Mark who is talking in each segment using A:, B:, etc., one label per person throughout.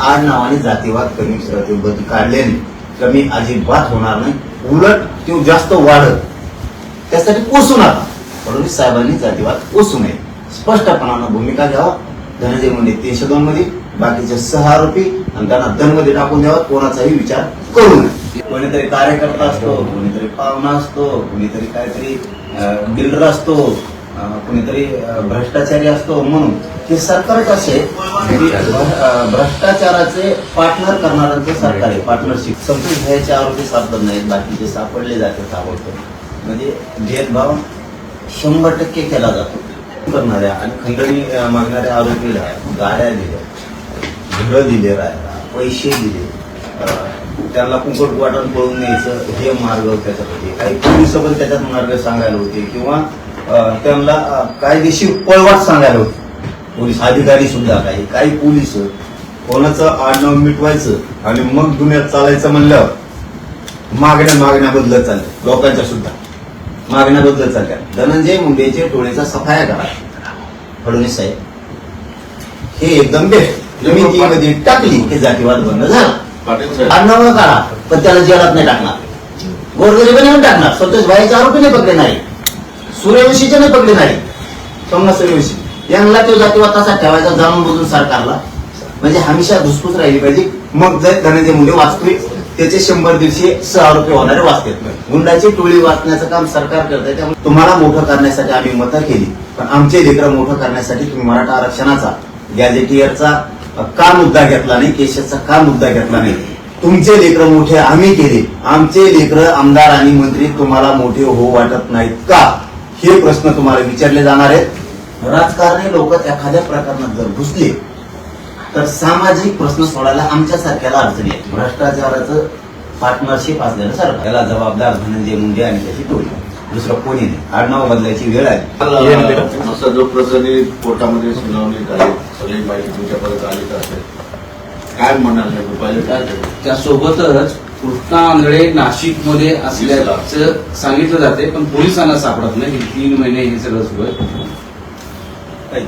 A: आड नावाने जातीवाद कमी जातीवाद काढल्याने कमी अजिबात होणार नाही. उलट तो जास्त वाढत त्यासाठी पोसू नका. फडणवीस साहेबांनी जातीवाद पोसू नये. स्पष्टपणानं भूमिका घ्यावा. धनंजय मुंडे तीनशे दोन मध्ये बाकीचे सहा आरोपी आणि त्यांना दनमध्ये टाकून द्यावा. कोणाचाही विचार करू नये. कोणीतरी कार्यकर्ता असतो कोणीतरी पाहुणा असतो कोणीतरी काहीतरी अं, बिल्डर असतो कुणीतरी भ्रष्टाचारी असतो म्हणून ते सरकारच असे भ्रष्टाचाराचे पार्टनर करणाऱ्यांचं सरकार आहे पार्टनरशिप समजून घ्यायचे आरोपी सापडत नाहीत बाकीचे सापडले जातात ताबडतोब. म्हणजे भेदभाव शंभर टक्के केला जातो. करणाऱ्या आणि खंडणी मागणाऱ्या आरोपीला गाड्या दिल्या घरं दिले राहायला पैसे दिले. त्यांना कुंकट वाटण पळून न्यायचं हे मार्ग त्याच्यात होते काही पोलीस पण त्याच्यात मार्ग सांगायला होते. किंवा त्यांना कायदेशीर पळवाट सांगायला होते. पोलीस अधिकारी सुद्धा काही काही पोलीस कोणाचं आडनाव मिटवायचं आणि मग दुनियात चालायचं म्हणल्यावर मागण्या मागण्या बदलत चालल्या. लोकांच्या सुद्धा. मागण्या बदलत चालल्या. धनंजय मुंडेचे डोळेचा सफाया करा. फडणवीस साहेब. हे एकदम बेस्ट. तुम्ही मध्ये टाकली हे जातीवाद बंद झाला. आडनाव काढा पण त्याला जेलात नाही टाकणार. गोरगरीबाने नाही टाकणार स्वतःच भाईचे आरोपी नाही पकडले नाही. सूर्यवंशीचे नाही पकडले नाही. समजा सूर्यवंशी यांना तो जातीवाद तसा ठेवायचा जाणून बुजून सरकारला. म्हणजे हमेशा धुसफूस राहिली पाहिजे. मग जर धनंजय मुंडे वाचतोय त्याचे शंभर दिवशी सहा होणारे वाचतात गुंडाची टोळी वाचण्याचं काम सरकार करत आहे त्यामुळे तुम्हाला मोठं करण्यासाठी आम्ही मतं केली. पण आमचे लेकरं मोठं करण्यासाठी तुम्ही मराठा आरक्षणाचा गॅजेटियरचा का मुद्दा घेतला नाही? केशरचा का मुद्दा घेतला नाही? तुमचे लेकर मोठे आम्ही केले. आमचे लेकर आमदार आणि मंत्री तुम्हाला मोठे हो वाटत नाहीत का? हे प्रश्न तुम्हाला विचारले जाणार आहेत. राजकारणी लोक एखाद्या प्रकरणात जर घुसले तर सामाजिक प्रश्न सोडायला आमच्यासारख्याला अडचणी आहेत. भ्रष्टाचाराचं पार्टनरशिप असलेलं सरकार. याला जबाबदार धनंजय मुंडे आणि त्याची टोळी. दुसरं कोणी नाही. आडनाव बदलायची वेळ आहे
B: असा जो प्रकरणी कोर्टामध्ये सुनावणी झाली सगळी माहिती तुमच्यापर्यंत आली असेल? काय म्हणाल झालं?
C: त्यासोबतच कृष्णा आंधळे नाशिकमध्ये असल्याचं सांगितलं जाते पण पोलिसांना सापडत नाही. की तीन महिने हे सगळं सुरू आहे.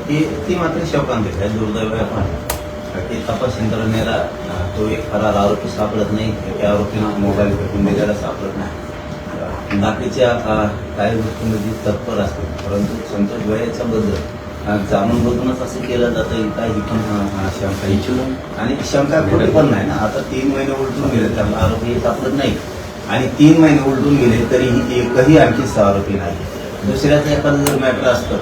A: ती ती मात्र शोकांत आहे दुर्दैव आहे पण की तपास यंत्रणेला तो एक फरार आरोपी सापडत नाही. त्या आरोपीला मोबाईल फेकून दिलेला सापडत नाही. बाकीच्या काही गोष्टीमध्ये तत्पर असते. परंतु संतोष वयाच्या बद्दल जाणून बघूनच असं केलं जातं ही काही पण शंका इच्छू आणि शंका खोटी पण नाही ना. आता तीन महिने उलटून गेले त्याला आरोपी सापडत नाही आणि तीन महिने उलटून गेले तरीही एकही आणखी आरोपी नाही. दुसऱ्याचं एखादं जर मॅटर असतं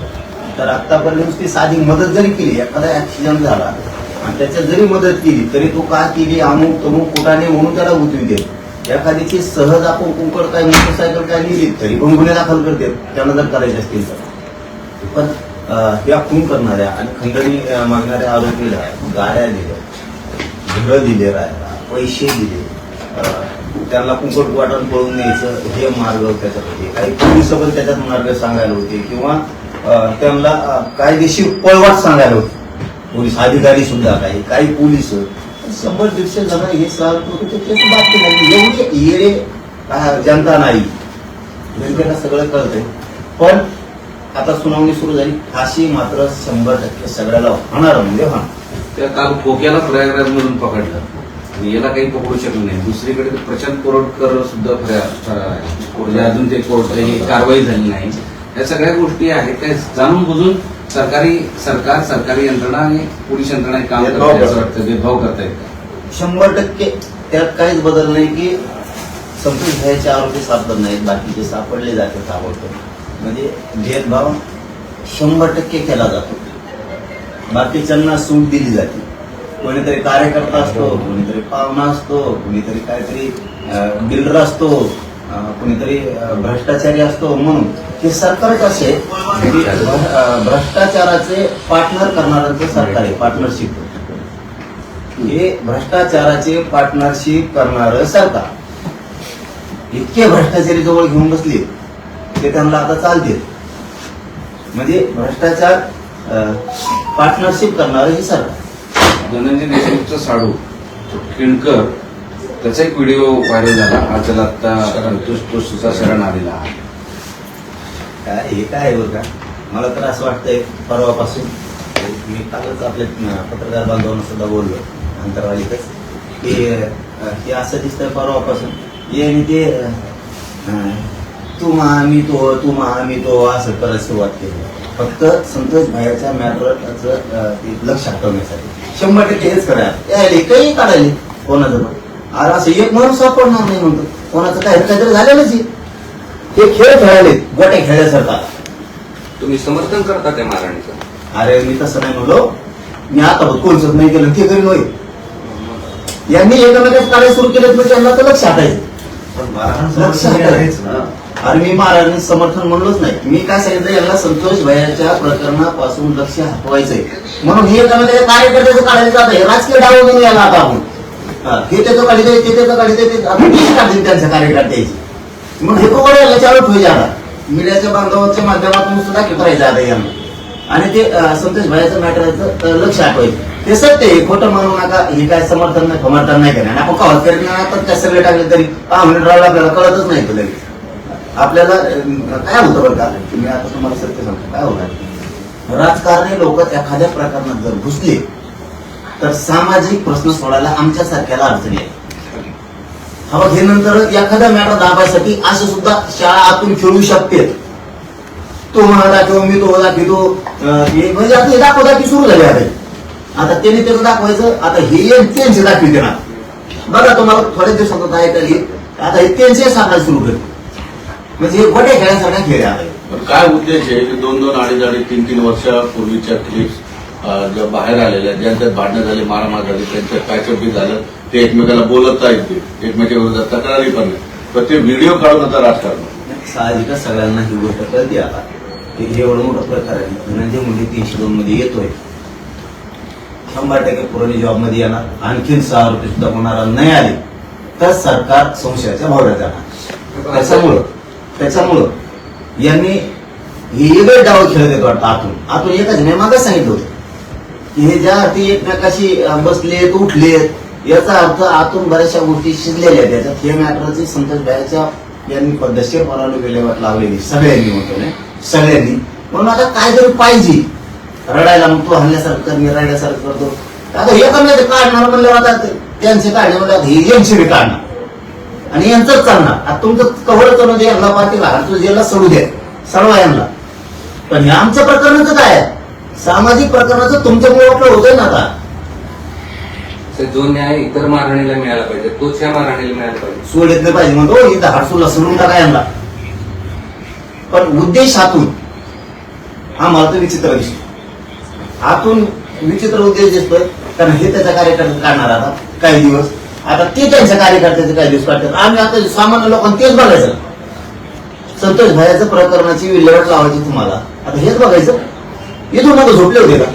A: तर आत्तापर्यंत ती साधी मदत जरी केली एखादा ऍक्सिडेंट झाला आणि त्याच्यात जरी मदत केली तरी तो का केली अमुक तमुक कुठाने म्हणून त्याला उतरी देत. एखाद्याची सहज आपण कुंकड काय मोटरसायकल काय लिहिली तरी पण गुन्हे दाखल करते त्यांना जर करायचे असतील तर. पण या खून करणाऱ्या आणि खंडणी मागणाऱ्या आरोपीला गाड्या दिल्या घरं दिले राहायला पैसे दिले त्याला त्यांना कुंकट वाटण पळून न्यायचं हे मार्ग त्याच्यात काही पोलीस पण त्याच्यात मार्ग सांगायला होते किंवा त्यांना कायदेशीर पळवाट सांगायला होते. पोलीस अधिकारी सुद्धा काही काही पोलीस शंभर दीडशे जण हे सहल होते ते केस एवढी येरे म्हणजे जनता नाही. जनतेला सगळं कळतंय. पण आता सुनावणी सुरू झाली. फाशी मात्र शंभर टक्के सगळ्याला होणार म्हणजे होणार.
C: त्या काल खोक्याला प्रयागराज मधून पकडलं. आणि याला काही पकडू शकलं नाही. दुसरीकडे ते प्रशांत कोरटकर सुद्धा फरार आहे. म्हणजे अजून ते कोर्ट कारवाई झाली नाही. या सगळ्या गोष्टी आहेत. त्या जाणून बुजून सरकारी सरकार सरकारी यंत्रणा आणि पोलीस यंत्रणा हे काम
B: भेदभाव करतात.
C: भेदभाव करतायत
A: शंभर टक्के त्यात काहीच बदल नाही की संतोष घ्यायचे आरोपी सापडत नाहीत बाकीचे सापडले जाते ताबडतोब. म्हणजे भेदभाव शंभर टक्के केला जातो. बाकीच्यांना सूट दिली जाते. कोणीतरी कार्यकर्ता असतो कोणीतरी पाहुणा असतो कोणीतरी काहीतरी बिल्डर असतो कुणीतरी भ्रष्टाचारी असतो म्हणून हे सरकारच असे भ्रष्टाचाराचे पार्टनर करणाऱ्यांचं सरकार आहे पार्टनरशिप हे भ्रष्टाचाराचे पार्टनरशिप करणार सरकार. इतके भ्रष्टाचारी जवळ घेऊन बसले ते त्यांना आता चालतील. म्हणजे भ्रष्टाचार पार्टनरशिप करणार हे सरकार.
C: धनंजय देशमुखचा साडू किणकर त्याचा एक व्हिडिओ व्हायरल झाला. हा त्याला आता तो शरण आलेला
A: काय हे काय आहे मला तर असं वाटतंय परवापासून मी कालच आपल्या पत्रकार बांधवांना सुद्धा बोललो अंतरवालीतच. की हे असं दिसतंय परवापासून. हे आणि ते तू महा मी तो तू महा मी तो असं करत सुरुवात केली. फक्त संतोष भाईच्या मॅटरचं लक्ष हटवण्यासाठी. शंभर टक्के हेच करायला. काही काढायले. कोणाजवळ पण अरे असं एक माणूस सापडणार नाही म्हणतो. कोणाचं काय काहीतरी झालेलंच आहे. हे खेळ खेळायले गोट्या खेळल्यासारखा.
C: तुम्ही समर्थन करता त्या महाराणीचं?
A: अरे मी तसं नाही म्हणलो. मी आता कोणच नाही केलं ते करीन होय यांनी एकमेकाच कार्य सुरू केलं म्हणजे त्यांना तर लक्ष हटायचं लक्ष हटायचं अरे मी महाराजांनी समर्थन म्हणलोच नाही. मी काय सांगितलं यांना संतोष भयाच्या प्रकरणापासून लक्ष हटवायचंय. म्हणून हे एकमेकाच्या कार्यकर्त्याचं काढायला जात आहे. राजकीय डाव म्हणून याला आता आपण. हा, हे त्याचं काढित आहे ते त्याचं काढित आहे ते आपण काढतील त्यांच्या कार्यकर्त्याची मग हे कोण याला चालू ठेवायचे आता मीडियाच्या बांधवाच्या माध्यमातून सुद्धा करायचं आता यांना. आणि ते संतोष भाईचं मॅटरचं लक्ष आठवायचं ते सत्य आहे खोटं म्हणू नका हे काय समर्थन नाही समर्थन नाही करणार. आपण कॉल करीत नाही आता त्या सगळे टाकले तरी दहा मिनिट राहिला आपल्याला कळतच नाही तुला आपल्याला काय होतं बरं का? मी आता तुम्हाला सत्य सांगतो काय होणार? राजकारणी लोक एखाद्या प्रकरणात जर घुसले तर सामाजिक प्रश्न सोडायला आमच्या सारख्याला अडचणी आहे हवं हे नंतर एखादा मॅटर दाबायसाठी असे सुद्धा शाळा आतून खेळू शकते. तो म्हणा दाखव मी तो दाखवितो म्हणजे आता हे दाखव दाखवी सुरू झाली आता. आता त्यांनी त्याचं दाखवायचं आता हे त्यांचे दाखवी देणार बघा तुम्हाला थोड्या दिवसात ऐकायला येईल. आता हे त्यांचे सांगायला सुरू करेल म्हणजे हे गोट्या खेळासारख्या खेळ आहे.
B: काय उद्देश आहे की दोन दोन अडीच अडीच तीन तीन वर्षापूर्वीच्या क्लिप्स ज्या बाहेर आलेल्या ज्यांच्यात भांडणं झाली मारामार झाली त्यांच्यात काय चौकी झालं ते एकमेकाला बोलत आहेत ते एकमेकाच्या विरोधात तक्रारी पण नाही. पण ते व्हिडिओ काढून आता राजकारण
A: साहजिकच सगळ्यांना ही गोष्ट कळते आता. की हे एवढं मोठं प्रकार आहे. म्हणजे धनंजय मुंडे तीनशे दोन मध्ये येतोय शंभर टक्के पुरवणी जॉबमध्ये येणार. आणखीन सहा रुपये सुद्धा कोणाला नाही आले तर सरकार संशयाच्या भावड्यात जाणार. त्याच्यामुळं त्याच्यामुळं यांनी हे वेगळे डाव खेळत येतो वाटतं आतून. आतून एकच नाही मागं सांगितलं होतं. हे ज्या अर्थी एकमेकाशी अं, बसलेत उठलेत याचा अर्थ आतून बऱ्याचशा गोष्टी शिजलेल्या आहेत. त्याच्यात हे मॅटरची संतोष भायच्या यांनी पद्धतशीर परवानगी विल्हेवाट लावलेली सगळ्यांनी म्हणतो ना सगळ्यांनी. म्हणून आता काहीतरी पाहिजे. रडायला मग तो हल्ल्यासारखं कर मी रडल्यासारखं करतो. आता हे कमी काढणार म्हणल्यावर आता त्यांचे काढणे म्हणलं आता हे यांची बी काढणार. आणि यांचंच चालणार. आता तुमचं कव्हर करून दे यांना पाहतील हातू जेला सोडू द्या. सर्व यांना. पण हे आमचं प्रकरणाचं काय आहे? सामाजिक प्रकरणाचं तुमच्यामुळे वाटलं होतंय ना आता?
C: जो न्याय इतर महाराणीला मिळाला पाहिजे तोच ह्या महाराणीला मिळाला पाहिजे.
A: सोड येत नाही पाहिजे म्हणतो इथं हाडसूला सोडून टाका यांना. पण उद्देश हातून हा मला तर विचित्र दिसतो. हातून विचित्र उद्देश दिसतोय कारण हे त्याच्या कार्यकर्ते काढणार आता काही दिवस. आता ते त्यांच्या कार्यकर्त्याचे काही दिवस काढतात. आम्ही आता सामान्य लोकांना तेच बघायचं. संतोष भायाचं प्रकरणाची विल्हेवाट लावायची तुम्हाला. आता हेच बघायचं. इथून मागं झोपले होते का?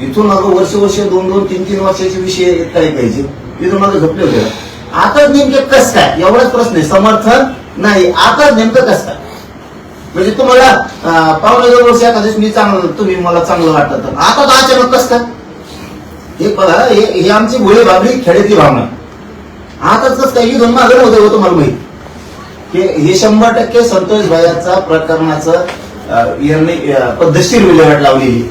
A: इथून मागं वर्ष वर्ष दोन दोन तीन तीन वर्षाचे विषय काही पाहिजे. इथून मागं झोपले होते का? आता नेमके कस काय? एवढाच प्रश्न आहे. समर्थन नाही. आता नेमकं कस काय? म्हणजे तुम्हाला पावणे दोन वर्ष एखाद्या मी चांगलं तुम्ही मला चांगलं वाटतं तर. आता तर अचानक कस काय? हे बघा हे आमची भोळी भाबडी खेड्यातली भावना. आताच कस काय? इथून मागं होतं हो तुम्हाला मला माहिती. हे शंभर टक्के संतोष भायाचा प्रकरणाचं यांनी पद्धतशीर विल्हेवाट लावलेली.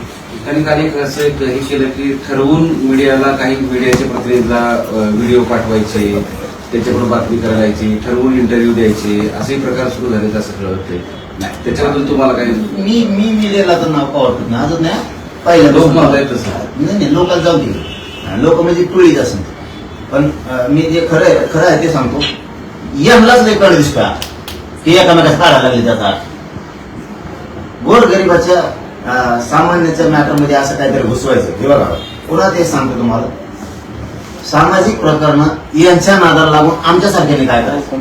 C: त्यांनी एक असं एक हे केलं की ठरवून मीडियाला काही मीडियाच्या प्रतिनिधीला व्हिडिओ पाठवायचे त्याच्याकडून बातमी करायची ठरवून इंटरव्ह्यू द्यायचे असे प्रकार सुरू झाले असं कळत नाही. त्याच्याबद्दल तुम्हाला काही
A: मी मी मीडियाला तर नाव पावडत नाही? अजून नाही पहिलं
C: लोक म्हणतायत तसं.
A: नाही. नाही लोकांना जाऊ दे. लोक म्हणजे टोळीच असं पण मी जे खरं आहे खरं आहे ते सांगतो. यांनाच नाही कळ दिसतो की एकामेकाच काढायला लागले त्याचा गोर गरीबाच्या सामान्याच्या मॅटरमध्ये असं काहीतरी घुसवायचं. हे बघा. पुन्हा ते सांगतो तुम्हाला. सामाजिक प्रकरण यांच्या नादाला लागून आमच्यासारख्याने काय करायचं?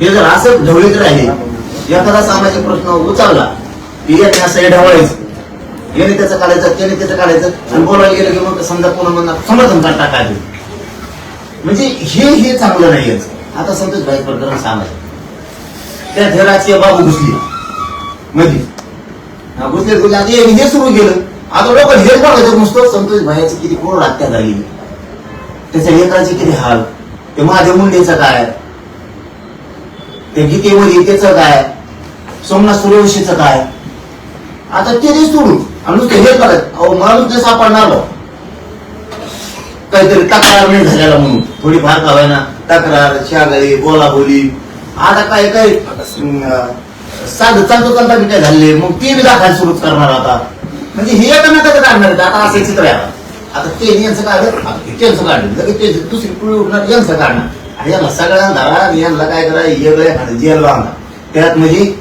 A: हे जर असं ढवळीत राहिले एखादा सामाजिक प्रश्न उचलला की याने असं हे ढवळायचं. याने त्याचं काढायचं त्याने त्याचं काढायचं आणि बोलायला गेलं की मग समजा पुन्हा म्हणणार समर्थन का टाकायचं म्हणजे हे हे चांगलं नाही आता संतोष भाई प्रकरण सामाजिक. त्या धैराची बाबू घुसली. मध्ये. घुसले घुसले आता हे हे सुरू केलं. आता लोक हे बघायचं नुसतं संतोष भायाची किती कोण हत्या झाली. त्याच्या लेकराचे किती हाल. ते महादेव मुंडेचं काय? ते गीतेमध्ये त्याचं काय? सोमनाथ सूर्यवंशीचं काय? आता ते नाही सोडून. आणि नुसतं हे करत अहो मला नुसतं सापडणार हो. काहीतरी तक्रार नाही झालेला म्हणून. थोडीफार का होईना. तक्रार शागळी बोलाबोली. आता काय काय? साधं चालतो चालता बी काय झाले मग ते बी दाखवायला सुरू करणार आता. म्हणजे हे एकमेकाचं काढणार आहेत. आता असं चित्र आहे आता. आता ते यांचं काढलं ते त्यांचं काढलं लगेच ते दुसरी पुढे उठणार यांचं काढणार. आणि याला सगळ्यांना धरा यांना काय करा वेगळे आणि जेल बांधा त्यात म्हणजे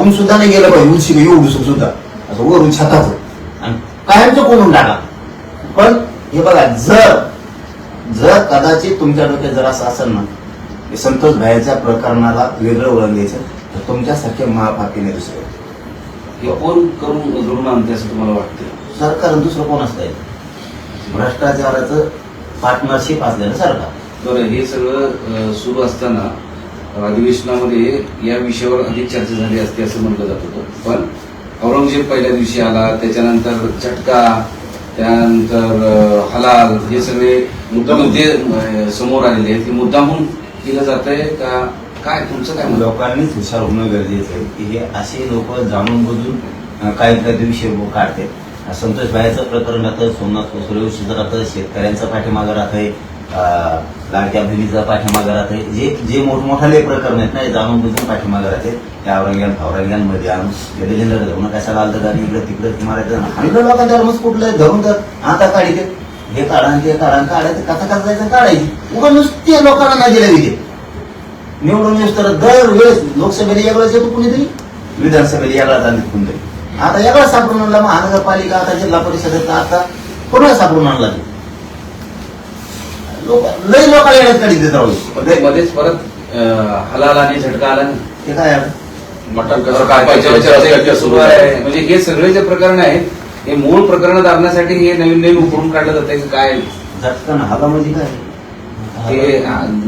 A: ऊन सुद्धा नाही गेलं पाहिजे उंची एवढं सुद्धा. असं वरून छताचं. आणि कायमचं कोणून टाका? पण हे बघा जर जर कदाचित तुमच्या डोक्यात जर असं असेल ना संतोष भाईच्या प्रकरणाला वेगळं वळण द्यायचं. तर तुमच्यासारखे महापापी नाही दुसरे.
C: हे कोण करून जोडून आणते असं तुम्हाला वाटतं
A: सरकार दुसरं कोण असतंय? भ्रष्टाचाराचं पार्टनरशिप असलेलं सरकार.
C: बरं हे सगळं अं, सुरू असताना अधिवेशनामध्ये या विषयावर अधिक चर्चा झाली असते असं म्हटलं जात होतं. पण औरंगजेब पहिल्या दिवशी आला त्याच्यानंतर झटका त्यानंतर अं, हलाल हे सगळे मुद्दा मुद्दे अं, समोर आलेले आहेत. हे मुद्दामून केलं जात आहे का काय तुमचं काय
A: लोकांनीच हुशार होणं गरजेचं आहे. की हे असे लोक जाणून बुजून अं, काही काही विषय काढते संतोष भाईचं प्रकरण राहतं सोमनाथ सूर्यवंशीचं राहतं शेतकऱ्यांचा पाठीमागं राहतंय अं, लाडक्या बहिणीचा पाठीमागं राहतंय जे जे मोठमोठाले प्रकरण आहेत ना हे जाणून बुजून पाठीमागं राहते. त्या औरंग्यान फावरंग्यांमध्ये आणून गडिलेंद्र धरून कशाला आलं गाडी इकडं तिकडं ती मारायचं? हल्लं लोकांच्या धर्मच कुठलं? धरून तर आता काढीते हे काढा आणि ते काढा आणि काढायचं कसं कसं जायचं? काढायची. उगा नुसते लोकांना नाही दिले निवडून येऊस तर दरवेळेस लोकसभेला वेगळाच येतो कुणीतरी? विधानसभेला वेगळाच आणत कुणीतरी. आता वेगळा सापडून आणला महानगरपालिका आता जिल्हा परिषदेचा आता पुन्हा सापडून आणला तो. लोक लय लोकांना येण्यात काढी देत राहू.
C: मध्येच परत हलाल आणि झटका आला ना
A: ते काय?
B: मटण कसं
C: म्हणजे हे सगळे जे प्रकरण आहेत हे मूळ प्रकरण आणण्यासाठी हे नवीन नवीन उकरून काढलं जाते काय?
A: झटकन हवा म्हणजे काय?
C: ते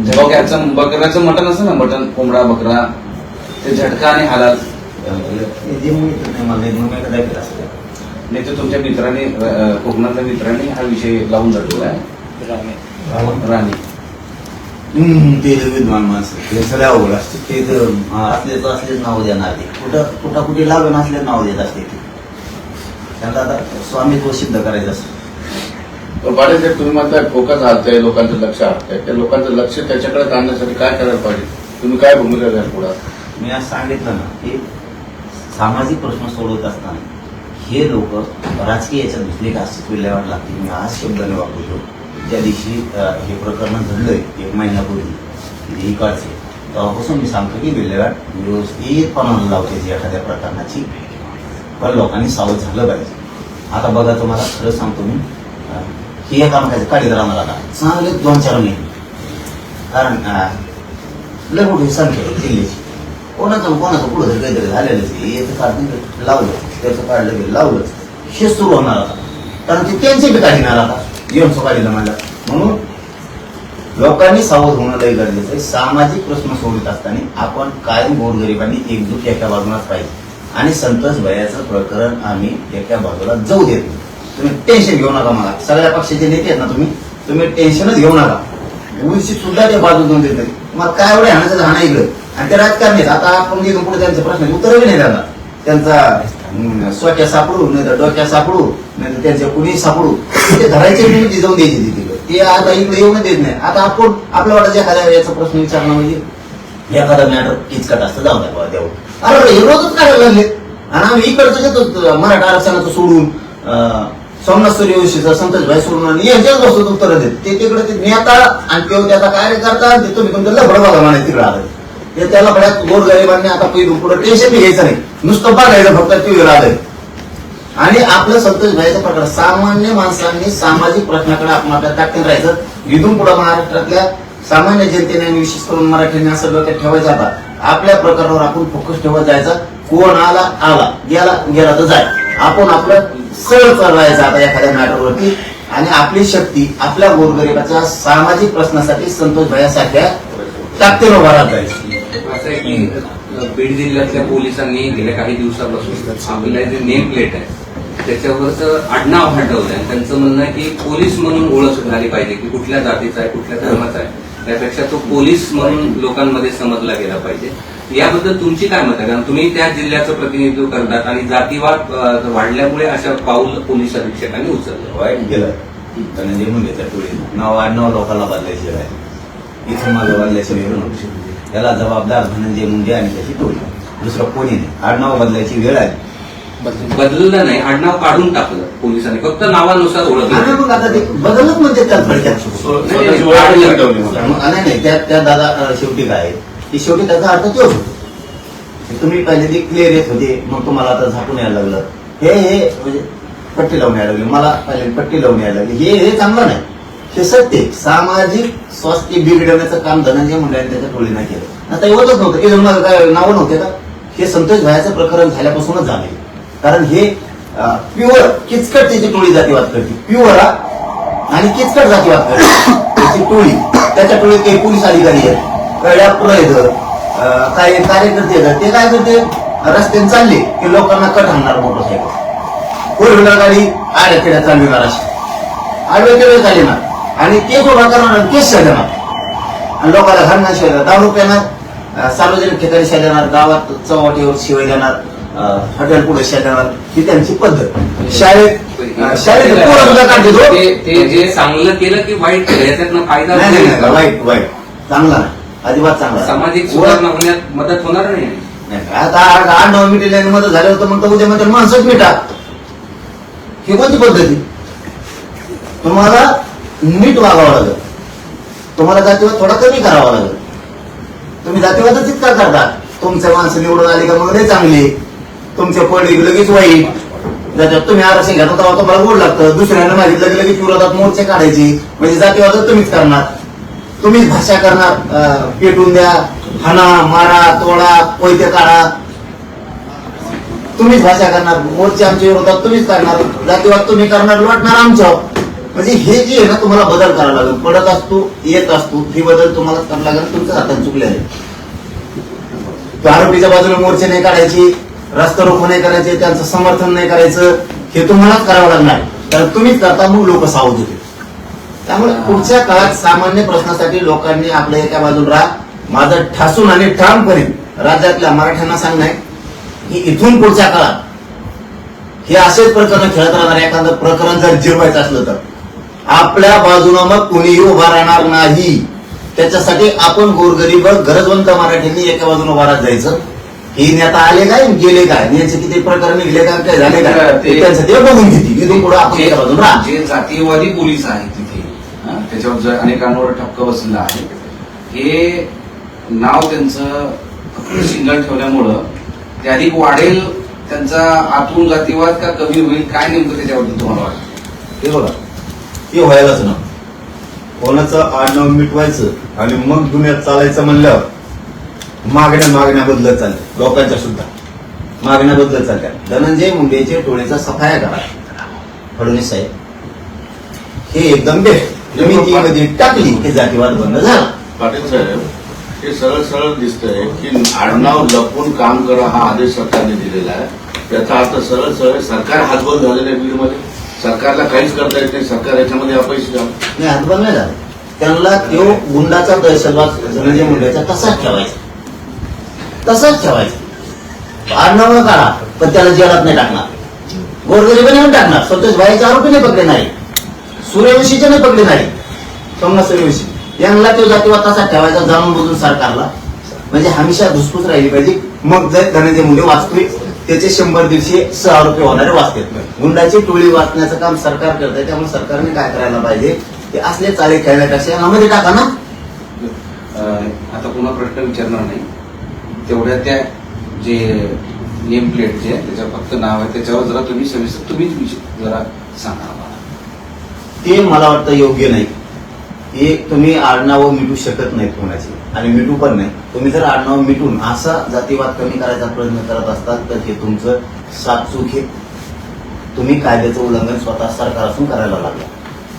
C: झटक्याचं बकऱ्याचं मटण असतं ना मटण कोंबडा बकरा ते झटका आणि हलाल.
A: नाही
C: तर तुमच्या मित्राने अं, कोकणातल्या मित्राने हा विषय लावून धरलेला आहे. राणी.
A: ते विद्वान माणसं ते सगळे अवघड असते. ते तर, हा, असलेच असलेच नाव देणार ते. कुठं कुठं कुठे लागून असलेच नाव देत असते ते. त्यांना आता स्वामित्व सिद्ध करायचं असतं.
B: साहेब तुम्ही म्हणताय फोकस हलतंय लोकांचं लक्ष हलतंय त्या लोकांचं लक्ष त्याच्याकडे आणण्यासाठी काय करायला पाहिजे? तुम्ही काय भूमिका घ्याल पुढे?
A: मी आज सांगितलं ना की सामाजिक प्रश्न सोडवत असताना हे लोक राजकीय याच्या दुसरी का अस्तित्व विल्हेवाट लागते मी आज शब्दाने वापरतो त्या दिवशी हे प्रकरण घडलंय एक महिन्यापूर्वी हे तेव्हापासून मी सांगतो की विल्हेवाट व्यवस्थितपणानं लावते जी एखाद्या प्रकरणाची. पण लोकांनी सावध झालं पाहिजे. आता बघा तुम्हाला खरं सांगतो मी ही एका काढी काढीत राहणार आता. चांगले दोन चार महिने. कारण लय मोठी संख्या आहे जिल्ह्याची कोणाचं कोणाचं पुढं तरी काहीतरी झालेलंच आहे. याचं काढून लावलं. त्याचं काढलं गेलं लावलं. हे सुरू होणार आता. कारण ते त्यांचे बी काढणार आता. येऊन काढलं म्हणलं. म्हणून लोकांनी सावध होणं लय गरजेचं आहे. सामाजिक प्रश्न सोडत असताना आपण कायम गोरगरिबांनी एकजूट एका बाजूलाच पाहिजे. आणि संतोष भयाचं प्रकरण आम्ही एका बाजूला जाऊ देत नाही. तुम्ही टेन्शन घेऊ नका मला. सगळ्या पक्षाचे नेते आहेत ना तुम्ही तुम्ही टेन्शनच घेऊ नका. उलशी सुद्धा ते बाजू देऊन देत नाही मग काय एवढे हाणाचं हाणा इकडं. आणि ते राजकारणी आता आपण इथून पुढे त्यांचे प्रश्न उत्तरही नाही त्यांना त्यांचा हम्म, स्वच्या सापडू नाही तर डोक्या सापडू नाही तर त्यांच्या कुणी सापडू. ते धरायचे म्हणजे जाऊन द्यायचे तिकडे. ते आता इकडे येऊन देत नाही. आता आपण आपल्या वाटत एखाद्या याचा प्रश्न विचारणं म्हणजे? एखादा मॅटर किचकट असतं जाऊ द्या देऊ. अरे हे रोजच काय लागले आणि आम्ही इकडचं घेतो मराठा आरक्षणाचं सोडून अं, सोमनाथ सूर्यवंशीचं संतोषभाई सोडून आणि यांच्याच बसत उत्तर देत. ते तिकडे ते नेता आणि ते त्याचा कार्यकर्ता आणि ते तुम्ही तुमचं लफड बघा म्हणे तिकडे आलं. ते त्याला बऱ्याच गोरगरिबांनी आता पहिलं पुढे टेन्शन बी घ्यायचं नाही. नुसतं बघायचं फक्त टीव्हीवर आलंय. आणि आपलं संतोषभाईचं प्रकार सामान्य माणसांनी सामाजिक प्रश्नाकडे आपण आपल्या ताकदीन राहायचं. इथून पुढे महाराष्ट्रातल्या सामान्य जनतेने आणि विशेष करून मराठ्यांनी असं डोक्यात ठेवायचं आता. आपल्या प्रकारावर आपण फोकस ठेवत जायचा. कोण आला आला. गेला गेला तर जाय. आपण आपलं सर चालवायचं आता एखाद्या नाटकवरती आणि आपली शक्ती आपल्या गोरगरिबाच्या सामाजिक प्रश्नासाठी संतोष भाईसारख्या ताकदीनं उभा राहता
C: बीड जिल्ह्यातल्या पोलिसांनी गेल्या काही दिवसापासून आपलं जे नेम प्लेट आहे त्याच्यावरच आडनाव हटवलं आणि त्यांचं म्हणणं आहे की पोलीस म्हणून ओळख झाली पाहिजे की कुठल्या जातीचा आहे कुठल्या धर्माचा आहे. त्यापेक्षा तो पोलीस म्हणून लोकांमध्ये समजला गेला पाहिजे. याबद्दल तुमची काय मत? आहे कारण तुम्ही त्या जिल्ह्याचं प्रतिनिधित्व करतात आणि जातीवाद वाढल्यामुळे अशा पाऊल पोलीस अधीक्षकांनी उचललं.
A: वाईट गेलं. धनंजय मुंडेच्या टोळीनं नाव आडनाव लोकांना बदलायची आहे इथून मागे बदलायची वेळ नको याला जबाबदार धनंजय मुंडे आणि त्याची टोळी. दुसरं कोणी नाही. आडनाव बदलायची वेळ आहे
C: बदललं नाही. आडनाव काढून टाकलं पोलिसांनी. फक्त नावानुसार ओळखलं.
A: मग आता ते बदलच म्हणजे त्या थोडक्यात
B: स्व-
C: नाही,
A: त्या दादा शेवटी काय आहे, की शेवटी त्याचा अर्थ तोच होतो. तुम्ही पहिले ते क्लिअर येत होते मग तुम्हाला आता झाकून यायला लागलं. हे हे म्हणजे पट्टी लावून यायला लागली. मला पहिले पट्टी लावून यायला लागली. हे हे चांगलं नाही. हे सत्य सामाजिक स्वास्थ्य बिघडवण्याचं काम धनंजय मुंडेने त्याच्या टोळीनं केलं. आता एवढंच नव्हतं. की जन्माला काय नावं नव्हते का? हे संतोष भायाचं प्रकरण झाल्यापासूनच झाले कारण हे प्युअर किचकट त्याची टोळी जातीवाद करते. प्युअर आणि किचकट जातीवाद करते. त्याची टोळी. त्याच्या टोळीत काही पोलीस अधिकारी आहेत. कड्या पुरं येतं. अं, काही कार्यकर्ते येतात. ते काय करते? रस्त्याने चालले की लोकांना कट आणणार मोटरसायकल. फोर व्हीलर गाडी आड्या खेड्यात चालविणार अशी. आडवे केळे चालणार आणि केस उभा करणार केस शोधणार आणि लोकांना घालणार शिवाय दारू पेणार सार्वजनिक ठिकाणी शेजणार गावात चौवाटीवर शिवाय देणार हॉटेल पुढे शेजणार ही त्यांची पद्धत. शाळेत शाळेत काढते तो.
C: ते ते जे चांगलं केलं की वाईट केलं याच्यातनं फायदा
A: नाही. वाईट वाईट. चांगला नाही. अजिबात चांगला.
C: सामाजिक सुधारणा होण्यात मदत होणार नाही.
A: नाही, आता आठ आठ नऊ मिनिटमध्ये झालं होतं मग तर उद्या मध्ये माणसंच मिटा. ही कोणती पद्धती? तुम्हाला नीट वागावं लागेल. तुम्हाला जातीवाद थोडा कमी करावा लागेल. तुम्ही जातीवादच इतका करता? तुमचे माणसं निवडून आली का मग लय चांगली. तुमचे पडली लगेच वाईट. ज्याच्यात तुम्ही आरक्षण घेता तेव्हा तुम्हाला गोड लागतं. दुसऱ्यानं मागितलं की लगेच विरोधात मोर्चे काढायची. म्हणजे जातीवाद तुम्हीच करणार. तुम्हीच भाषा करणार पेटून द्या हाना मारा तोडा पैसे काढा. तुम्हीच भाषा करणार मोर्चे आमच्या विरोधात तुम्हीच करणार जातीवाद तुम्ही करणार लोटणार आमच्यावर म्हणजे हे जे आहे ना तुम्हाला बदल करावा लागेल. पडत असतो येत असतो हे बदल तुम्हाला करावं लागेल तुमच्या हातात चुकले आहे. तो आरोपीच्या बाजूला मोर्चे नाही काढायची रस्ता रोखो नाही करायचे त्यांचं समर्थन नाही करायचं हे तुम्हालाच करावं लागणार. तर तुम्हीच करता मग लोक सावध होते त्यामुळे पुढच्या काळात सामान्य प्रश्नासाठी लोकांनी आपल्या एका बाजूला राहा. माझं ठासून आणि ठामपणे राज्यातल्या मराठ्यांना सांगणं आहे की इथून पुढच्या काळात हे असेच प्रकरण खेळत राहणार एखादं प्रकरण जर जिरवायचं असलं तर. आपल्या बाजूनं मग कुणीही उभा राहणार नाही. त्याच्यासाठी आपण गोरगरीब गरजवंत मराठ्यांनी एका बाजूने उभा राहत जायचं. हे नेता आले काय गेले काय? यांचे किती प्रकरण निघले काय? काय झाले काय? त्यांचं ते बघून घेतील. इथून पुढे आपण एका
C: जे जातीयवादी पोलीस आहेत त्याच्यावर ज- अनेकांवर ठपका बसलेला आहे. हे नाव त्यांचं सिंगल ठेवल्यामुळं ते अधिक वाढेल त्यांचा आतून जातीवाद का कमी होईल काय नेमकं त्याच्याबद्दल तुम्हाला वाटतं?
A: हे बघा हे व्हायलाच ना कोणाचं आडनाव मिटवायचं आणि मग दुनियात चालायचं म्हणल्यावर मागण्या मागण्या बदलत चालल्या लोकांच्या सुद्धा. मागण्या बदलत चालल्या धनंजय मुंडेचे टोळीचा सफाया करा फडणवीस साहेब. हे एकदम बेस्ट तुम्ही ती मध्ये टाकली की जातीवाद बंद झाला.
B: पाटील साहेब हे सरळ सरळ दिसतंय की आडनाव लपून काम करा हा आदेश सरकारने दिलेला आहे. याचा अर्थ सरळ सरळ सरकार हातबल झालेलं आहे बीडमध्ये. सरकारला काहीच करता येत नाही सरकार याच्यामध्ये अपयशी झालं.
A: नाही हातबल नाही झाला. त्यांना तो गुंडाचा दहशतवाद धनंजय मुंडेचा तसाच ठेवायचा. तसाच ठेवायचा. आडनाव काढा पण त्याला जेलात नाही टाकणार. गोरगरीब नेऊन टाकणार. भाईचे आरोपी नाही पकडले नाही. सूर्यवंशीचे नाही पडले नाही. कमला सूर्यवंशी. यांना तो जातीवाद तसा ठेवायचा जाणून बुजून सरकारला. म्हणजे हमेशा धुसफूस राहिली पाहिजे. मग जर धनंजय मुंडे वाचतोय त्याचे शंभर दिवशी सहा रुपये होणारे वाचतात गुंडाची टोळी वाचण्याचं काम सरकार करत आहे त्यामुळे सरकारने काय करायला पाहिजे? ते असले चाळे खेळण्यापेक्षा यामध्ये टाका ना.
C: आता पुन्हा प्रश्न विचारणार नाही. तेवढ्या त्या जे नेम प्लेट जे त्याच्यावर फक्त नाव आहे त्याच्यावर जरा तुम्ही सविस्तर तुम्हीच जरा सांगा.
A: ते मला वाटतं योग्य नाही. हे तुम्ही आडनावं मिटू शकत नाहीत कोणाचे. आणि मिटू पण नाही. तुम्ही जर आडनाव मिटून असा जातीवाद कमी करायचा प्रयत्न करत असतात तर हे तुमचं सातचूक हे तुम्ही कायद्याचं उल्लंघन स्वतः सरकार असून करायला लागला.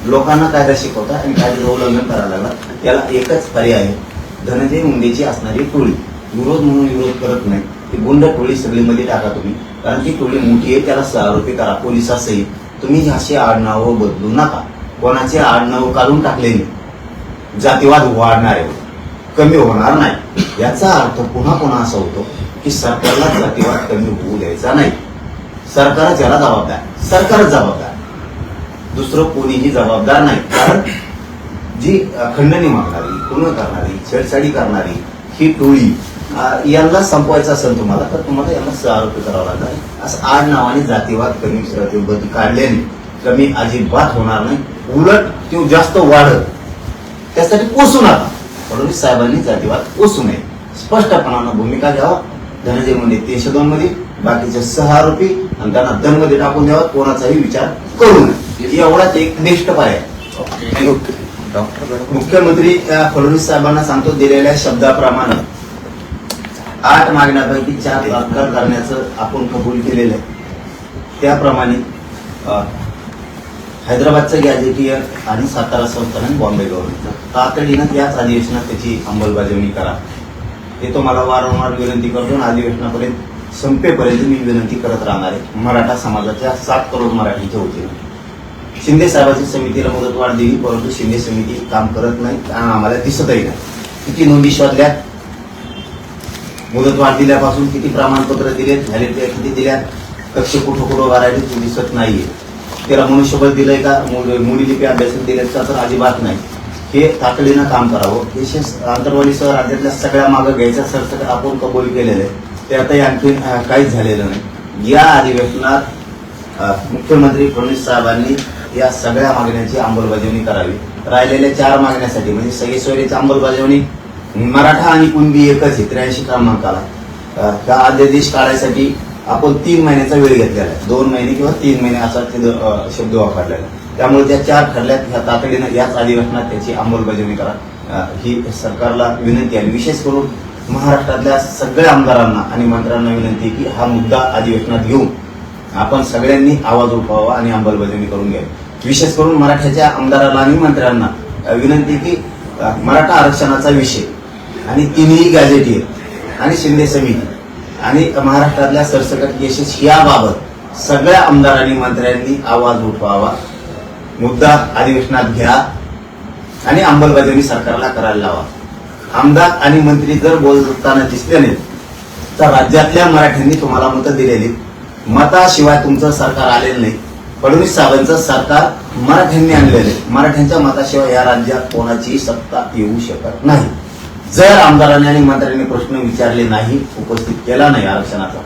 A: लोकांना कायदा शिकवता आणि कायद्याचं उल्लंघन करायला लागला. त्याला एकच पर्याय आहे. धनंजय मुंडेची असणारी टोळी. विरोध म्हणून विरोध करत नाही. ती गुंड टोळी सगळीमध्ये टाका तुम्ही. कारण ती टोळी मोठी आहे त्याला आरोपी करा. पोलिसासहित तुम्ही अशी आडनावं बदलू नका. कोणाचे आडनाव काढून टाकले नाही. जातीवाद वाढणार आहे कमी होणार नाही. याचा अर्थ पुन्हा पुन्हा असा होतो की सरकारला जातीवाद कमी होऊ द्यायचा नाही. सरकारच याला जबाबदार सरकारच जबाबदार. दुसरं कोणीही जबाबदार नाही. कारण जी खंडणी मागणारी पूर्ण करणारी छेडछाडी करणारी ही टोळी यांना संपवायचं असेल तुम्हाला तर तुम्हाला यांना सहआरोपी करावा लागणार. असं आड नावाने जातीवाद कमी काढल्याने कमी अजिबात होणार नाही. उलट तो जास्त वाढत त्यासाठी पोसू नका. फडणवीस साहेबांनी जातीवाद पोसू नये. स्पष्टपणानं भूमिका घ्यावा. धनंजय मुंडे तीनशे दोन मध्ये बाकीचे सहा आरोपी आणि त्यांना दनमध्ये टाकून द्यावा. कोणाचाही विचार करू नये. एवढाच एक निष्ठ पर्याय मुख्यमंत्री फडणवीस साहेबांना सांगतो दिलेल्या शब्दाप्रमाणे आठ मागण्यापैकी चार करण्याचं आपण कबूल केलेलं आहे. त्याप्रमाणे हैदराबादचं गॅजेटियर आणि सातारा संस्थान आणि बॉम्बे गव्हर्नमेंट तातडीनं याच अधिवेशनात त्याची अंमलबजावणी करा. हे तो मला वारंवार विनंती करतो आणि अधिवेशनापर्यंत संपेपर्यंत मी विनंती करत राहणार आहे. मराठा समाजाच्या सात करोड मराठीच्या वतीनं. शिंदे साहेबांची समितीला मुदतवाढ दिली परंतु शिंदे समिती काम करत नाही आम्हाला दिसतही नाही. किती नोंदी शोधल्या? मुदतवाढ दिल्यापासून किती प्रमाणपत्र दिलेत झाले ते किती दिल्यात? कक्ष कुठं कुठं उभा दिसत नाहीये. त्याला मनुष्यबळ दिलंय का? मुलीलिपी मूळ लिपी अभ्यासक का? तर अजिबात नाही. हे तातडीनं काम करावं. विशेष आंतरवालीसह राज्यातल्या सगळ्या मागं घ्यायचा सर आपण कबूल केलेलं आहे. ते आता आणखी काहीच झालेलं नाही. या अधिवेशनात मुख्यमंत्री फडणवीस साहेबांनी या सगळ्या मागण्यांची अंमलबजावणी करावी. राहिलेल्या चार मागण्यासाठी म्हणजे सगळी सोयरीची अंमलबजावणी मराठा आणि कुणबी एकच आहे त्र्याऐंशी क्रमांकाला. त्या अध्यादेश काढायसाठी आपण तीन महिन्याचा वेळ घेतलेला आहे. दोन महिने किंवा तीन महिने असा ते शब्द वापरलेला आहे. त्यामुळे त्या चार खडल्यात ह्या तातडीनं याच अधिवेशनात त्याची अंमलबजावणी करा. ही सरकारला विनंती आहे. विशेष करून महाराष्ट्रातल्या सगळ्या आमदारांना आणि मंत्र्यांना विनंती आहे की हा मुद्दा अधिवेशनात घेऊन आपण सगळ्यांनी आवाज उठवावा आणि अंमलबजावणी करून घ्यावी. विशेष करून मराठ्याच्या आमदाराला आणि मंत्र्यांना विनंती की मराठा आरक्षणाचा विषय आणि तिन्ही गॅजेटियर आणि शिंदे समिती. आणि महाराष्ट्रातल्या सरसकट केसेस याबाबत सगळ्या आमदारांनी मंत्र्यांनी आवाज उठवावा. मुद्दा अधिवेशनात घ्या आणि अंमलबजावणी सरकारला करायला लावा. आमदार आणि मंत्री जर बोलताना दिसले नाहीत तर राज्यातल्या मराठ्यांनी तुम्हाला मतं दिलेली. मताशिवाय तुमचं सरकार आलेलं नाही. फडणवीस साहेबांचं सरकार मराठ्यांनी आणलेलं आहे. मराठ्यांच्या मताशिवाय या राज्यात कोणाची सत्ता येऊ शकत नाही. जर आमदारांनी आणि मंत्र्यांनी प्रश्न विचारले नाही उपस्थित केला नाही आरक्षणाचा.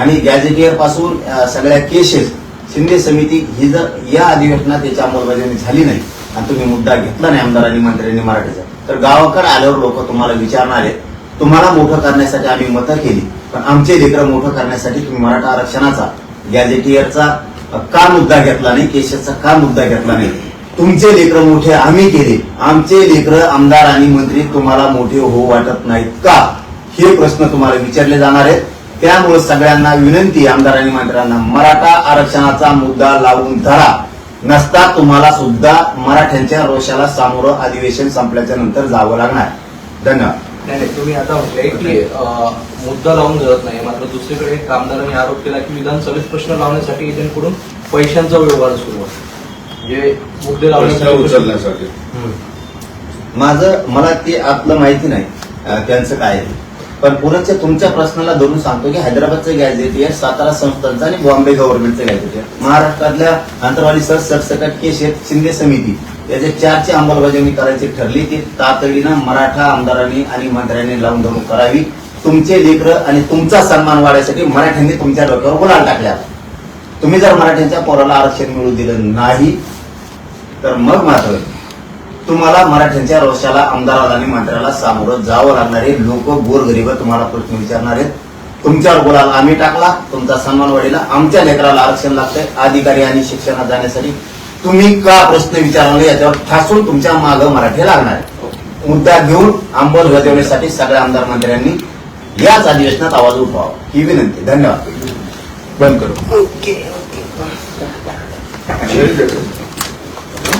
A: आणि गॅझेटियरपासून सगळ्या केसेस शिंदे समिती ही जर या अधिवेशनात याची अंमलबजावणी झाली नाही आणि तुम्ही मुद्दा घेतला नाही आमदारांनी मंत्र्यांनी मराठीचा तर गावाकडे आल्यावर लोक तुम्हाला विचारणार आहेत. तुम्हाला मोठं करण्यासाठी आम्ही मतं केली पण आमचे लेकर मोठं करण्यासाठी तुम्ही मराठा आरक्षणाचा गॅझेटियरचा का मुद्दा घेतला नाही केसेसचा का मुद्दा घेतला नाही? तुमचे लेकरं मोठे आम्ही केले. आमचे लेकरं आमदार आणि मंत्री तुम्हाला मोठे होऊ वाटत नाहीत का? हे प्रश्न तुम्हाला विचारले जाणार आहेत. त्यामुळे सगळ्यांना विनंती आमदार आणि मंत्र्यांना मराठा आरक्षणाचा मुद्दा लावून धरा. नसता तुम्हाला सुद्धा मराठ्यांच्या रोषाला सामोरं अधिवेशन संपल्याच्या नंतर जावं लागणार. धन्यवाद.
D: नाही नाही, तुम्ही आता म्हटले की मुद्दा लावून धरत नाही. मात्र दुसरीकडे एक आमदारांनी आरोप केला की विधानसभेत प्रश्न लावण्यासाठी एजंटकडून पैशांचा व्यवहार सुरू आहे मुद्दे
B: प्रश्न
D: लावण्यासाठी
B: उचलण्यासाठी.
A: माझं मला ते आतलं माहिती नाही अं, त्यांचं काय आहे. पण पुण्याच्या तुमच्या प्रश्नाला धरून सांगतो की हैदराबादचं गॅजेटियर सातारा संस्थांचं आणि बॉम्बे गव्हर्नमेंटचं गॅजेटियर महाराष्ट्रातल्या अंतरवाली सर सरसकट केस आहेत शिंदे समिती. याच्या चारची अंमलबजावणी करायची ठरली ती तातडीनं मराठा आमदारांनी आणि मंत्र्यांनी लावून धरून करावी. तुमचे लेकरं आणि तुमचा सन्मान वाढायसाठी मराठ्यांनी तुमच्या डोक्यावर गुलाल टाकल्या. तुम्ही जर मराठ्यांच्या पोराला आरक्षण मिळू दिलं नाही तर मग मात्र तुम्हाला मराठ्यांच्या रोषाला आमदाराला आणि मंत्र्याला सामोरं जावं लागणार आहे. लोक गोरगरीब तुम्हाला प्रश्न विचारणार आहेत. तुमच्यावर गुलाल आम्ही टाकला तुमचा सन्मान वाढीला आमच्या लेकराला आरक्षण लागतंय अधिकारी आणि शिक्षणात जाण्यासाठी. तुम्ही का प्रश्न विचारले याच्यावर ठासून तुमच्या मागं मराठी लागणार आहे मुद्दा घेऊन अंमलबजावणीसाठी सगळ्या आमदार मंत्र्यांनी याच अधिवेशनात आवाज उठवावा. ही विनंती. धन्यवाद.
B: बंद करू.